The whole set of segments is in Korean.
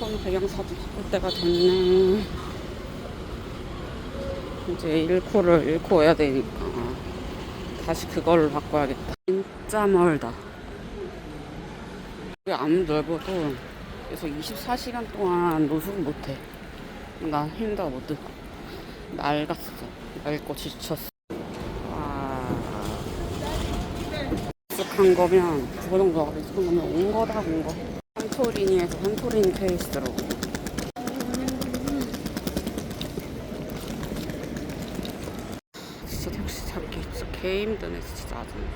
폰 배경사진 찍을 때가 됐네. 이제 1코를 1코 해야 되니까 다시 그걸 바꿔야겠다. 진짜 멀다. 이게 안 넓어도 그래서 24시간 동안 노숙 못해. 난 힘들어 못 들. 낡았어. 낡고 지쳤어. 익숙한 거면 그거 정도가 익숙한 거면 온 거다 온 거. 산토리니에서 산토리니 페이스로. 진짜 택시 잡기 진짜 개 힘드네 진짜 짜증나.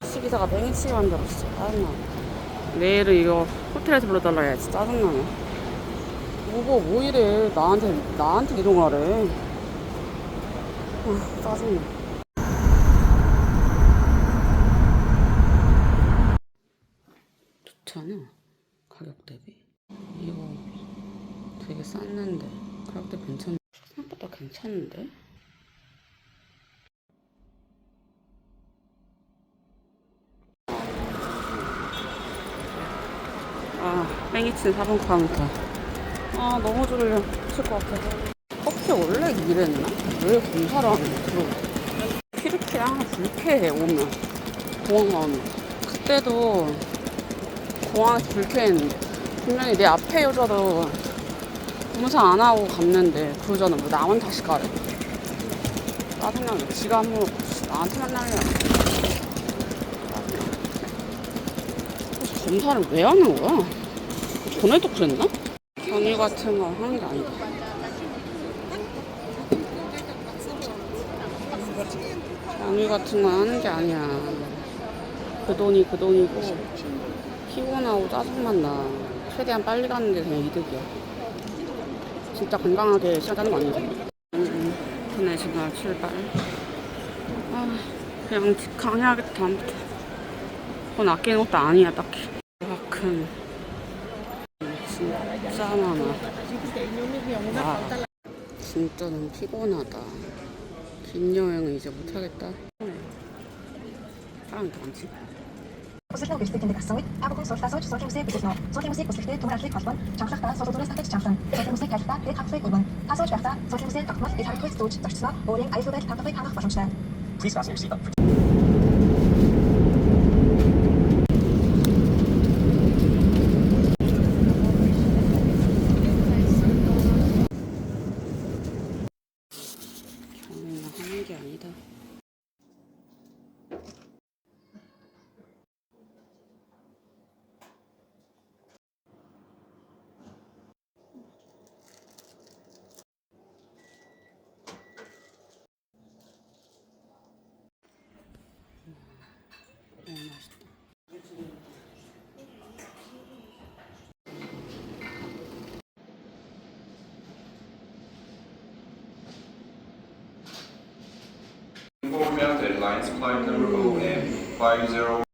택시기사가 맹치 만들어 진짜 짜증나. 내일은 이거 호텔에서 불러달라 해야지 짜증나네. 뭐고 뭐 이래 나한테 나한테 이동하래. 아 짜증나. 좋잖아? 가격 대비? 이거 되게 쌌는데 가격 대비 괜찮 생각보다 괜찮은데? 아 뺑이친 4번 카운터. 아 너무 졸려. 미칠 것 같아. 커피 원래 이랬나? 왜 공사를 하는 거야 들어 항상 불쾌해 오면. 공항 가면 그때도 공항에서 불쾌했는데 분명히 내 앞에 여자도 검사 안 하고 갔는데 그 여자는 뭐 나만 다시 가래. 짜증나네 지가 한 번 나한테 만나면. 검사를 왜 하는 거야? 전에도 그랬나? 전이 같은 거 하는 게 아니다 전이 같은 거 하는 게 아니야. 그 돈이 그 돈이고 피곤하고 짜증만 나. 최대한 빨리 가는 게 그냥 이득이야. 진짜 건강하게 시작하는 거 아니지? 응, 그날 지날 출발. 아, 그냥 직항해야겠다, 아무튼. 돈 아끼는 것도 아니야, 딱히. 와, 큰. 진짜 많아. 와, 진짜 너무 피곤하다. 긴 여행은 이제 못하겠다. 사람이 더 많지? Porque não. Sorte você, você, você, tomar aqui, quatro, chakra, tá, sorte, sorte, sorte, chakra. Sorte você, quer tá, ter, café, urban. Tá, sorte, tá, sorte você, tá, mas, deixar tudo, sorte, sorte, sorte, orem, aí, sobre, tá, café, canach, waschen, stellen. Please fasten your seatbelt. 하는 게 아니다. Lions Flight number OM 50